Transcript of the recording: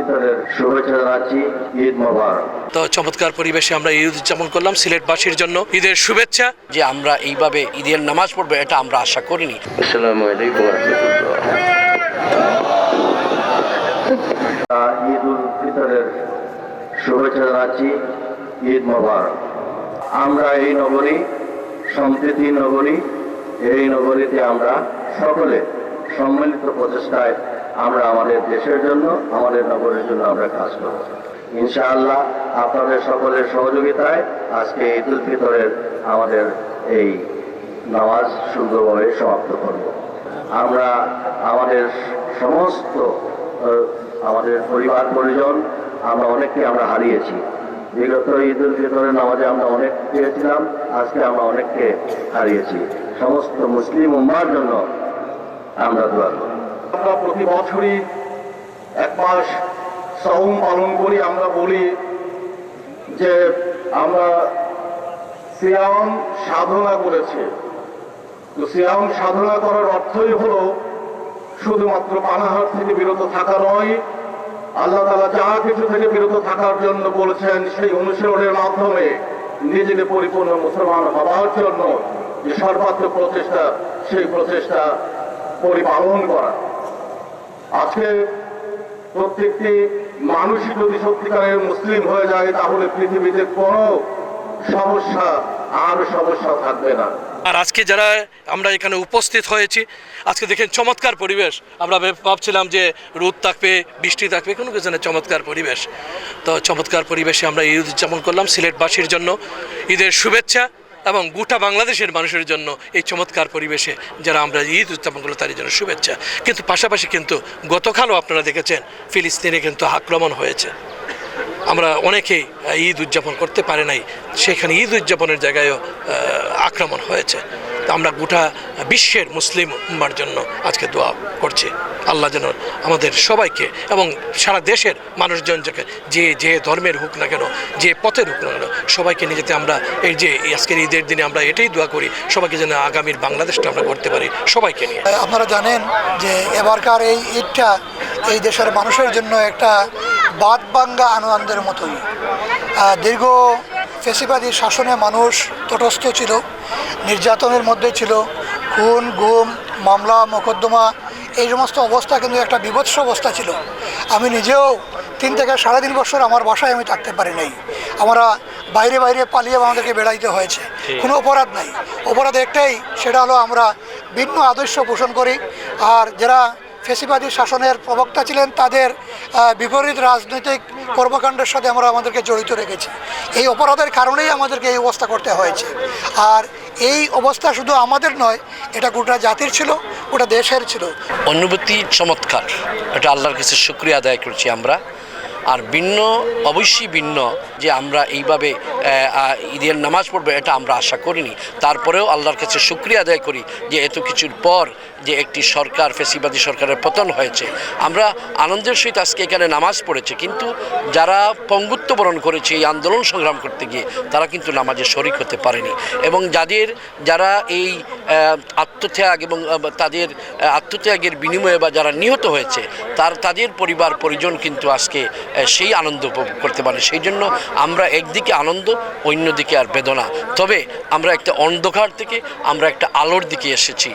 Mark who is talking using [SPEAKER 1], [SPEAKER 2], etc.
[SPEAKER 1] ফিতরের শুভেচ্ছা জানাচ্ছি ঈদ মোবারক।
[SPEAKER 2] তো চমৎকার পরিবেশে আমরা ঈদ উদযাপন করলাম সিলেটবাসীর জন্য। ঈদের শুভেচ্ছা।
[SPEAKER 3] যে আমরা এইভাবে ঈদের নামাজ পড়ব এটা আমরা আশা করিনি।
[SPEAKER 1] আসসালামু আলাইকুম ঈদ উল ফিতরের শুভেচ্ছা জানাচ্ছি ঈদ মোবারক। আমরা এই নগরী সম্প্রীতি নগরী এই নগরীতে আমরা সকলে সম্মিলিত প্রচেষ্টায় আমরা আমাদের দেশের জন্য, আমাদের নগরের জন্য আমরা কাজ করব। ইনশাআল্লাহ আপনাদের সকলের সহযোগিতায় আজকে ঈদ উল ফিতরের আমাদের এই নামাজ সুন্দরভাবে সমাপ্ত করব। আমরা আমাদের সমস্ত আমাদের পরিবার, পরিজন, আমরা অনেককে আমরা হারিয়েছি। বিগত ঈদ উল ফিতরের নামাজে আমরা অনেক পেয়েছিলাম, আজকে আমরা অনেককে হারিয়েছি। সমস্ত মুসলিম উম্মার জন্য আমরা দোয়া করি।
[SPEAKER 4] আমরা প্রতি বছরই এক মাস সৌম পালন করি। আমরা বলি যে আমরা সিয়াম সাধনা করেছি। তো সিয়াম সাধনা করার অর্থই হলো শুধুমাত্র পানাহার থেকে বিরত থাকা নয়, আল্লাহ তালা যা কিছু থেকে বিরত থাকার জন্য বলেছেন সেই অনুশীলনের মাধ্যমে নিজেকে পরিপূর্ণ মুসলমান হওয়ার জন্য যে সর্বাত্মক প্রচেষ্টা, সেই প্রচেষ্টা পরিপালন করা। আজকে প্রত্যেকটি মানুষই যদি সত্যিকারের মুসলিম হয়ে যায়, তাহলে পৃথিবীতে কোনো সমস্যা, আর সমস্যা থাকবে না।
[SPEAKER 2] আর আজকে যারা আমরা এখানে উপস্থিত হয়েছি, আজকে দেখেন চমৎকার পরিবেশ। আমরা ভাবছিলাম যে রোদ থাকবে, বৃষ্টি থাকবে, কোনো কিছু না, চমৎকার পরিবেশ। তো চমৎকার পরিবেশে আমরা ঈদ উদযাপন করলাম সিলেটবাসীর জন্য। ঈদের শুভেচ্ছা। এবং গোটা বাংলাদেশের মানুষের জন্য এই চমৎকার পরিবেশে যারা আমরা ঈদ উদযাপন করল তাদের জন্য শুভেচ্ছা। কিন্তু পাশাপাশি কিন্তু গতকালও আপনারা দেখেছেন, ফিলিস্তিনে কিন্তু আক্রমণ হয়েছে। আমরা অনেকেই ঈদ উদযাপন করতে পারে নাই, সেখানে ঈদ উদযাপনের জায়গায়ও আক্রমণ হয়েছে। তো আমরা গোটা বিশ্বের মুসলিম উম্মার জন্য আজকে দোয়া করছি। আল্লাহ যেন আমাদের সবাইকে এবং সারা দেশের মানুষজন যাকে যে যে ধর্মের হোক না কেন, যে পথের হোক না কেন, সবাইকে নিয়ে যেতে আমরা এই যে আজকের ঈদের দিনে আমরা এটাই দোয়া করি, সবাইকে যেন আগামীর বাংলাদেশটা আমরা করতে পারি, সবাইকে নিয়ে।
[SPEAKER 5] আপনারা জানেন যে এবারকার এই ঈদটা এই দেশের মানুষের জন্য একটা বাদ বাঙ্গা আনন্দের মতোই। দীর্ঘ ফেসিবাদী শাসনে মানুষ তটস্থ ছিল, নির্যাতনের মধ্যে ছিল খুন গুম মামলা মোকদ্দমা এই সমস্ত অবস্থা কিন্তু একটা বিভৎস অবস্থা ছিল। আমি নিজেও তিন থেকে সাড়ে তিন বছর আমার বাসায় আমি থাকতে পারি নাই। আমরা বাইরে বাইরে পালিয়ে আমাদেরকে বেড়াইতে হয়েছে। কোনো অপরাধ নাই। অপরাধ একটাই সেটা হলো আমরা ভিন্ন আদর্শ পোষণ করি। আর যারা ফেসিবাদী শাসনের প্রবক্তা ছিলেন তাদের বিপরীত রাজনৈতিক কর্মকাণ্ডের সাথে আমরা আমাদেরকে জড়িত রেখেছি। এই অপরাধের কারণেই আমাদেরকে এই অবস্থা করতে হয়েছে। আর এই অবস্থা শুধু আমাদের নয় এটা গোটা জাতির ছিল, গোটা দেশের ছিল।
[SPEAKER 3] অনুভূতি চমৎকার। এটা আল্লাহর কাছে শুক্রিয়া আদায় করছি আমরা। আর ভিন্ন, অবশ্যই ভিন্ন যে আমরা এইভাবে ঈদের নামাজ পড়ব, এটা আমরা আশা করিনি। তারপরেও আল্লাহর কাছে শুক্রিয়া আদায় করি যে এত কিছুর পর যে একটি সরকার, ফেসিবাদী সরকারের পতন হয়েছে। আমরা আনন্দের সহিত আজকে এখানে নামাজ পড়েছি, কিন্তু যারা পঙ্গুত্ব বরণ করেছে এই আন্দোলন সংগ্রাম করতে গিয়ে, তারা কিন্তু নামাজে শরিক হতে পারেনি। এবং যাদের, যারা এই আত্মত্যাগ এবং তাদের আত্মত্যাগের বিনিময়ে বা যারা নিহত হয়েছে, তার, তাদের পরিবার, পরিজন কিন্তু আজকে সেই আনন্দ উপভোগ করতে পারে। সেই জন্য আমরা একদিকে আনন্দ, অন্যদিকে আর বেদনা। তবে আমরা একটা অন্ধকার থেকে আমরা একটা আলোর দিকে এসেছি।